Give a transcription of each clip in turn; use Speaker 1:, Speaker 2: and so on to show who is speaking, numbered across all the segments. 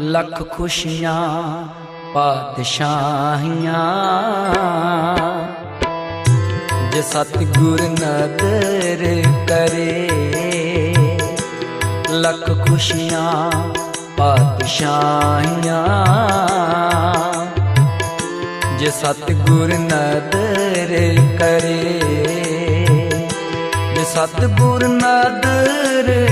Speaker 1: ਲੱਖ ਖੁਸ਼ੀਆਂ, ਪਾਤਸ਼ਾਹੀਆਂ। ਜੇ ਸਤਿਗੁਰ ਨਦਰ ਕਰੇ, ਲੱਖ ਖੁਸ਼ੀਆਂ, ਪਾਤਸ਼ਾਹੀਆਂ। ਜੇ ਸਤਿਗੁਰ ਨਦਰ ਕਰੇ, ਜੇ ਸਤਿਗੁਰ ਨਦਰ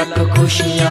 Speaker 1: ਲੱਖ ਖੁਸ਼ੀਆਂ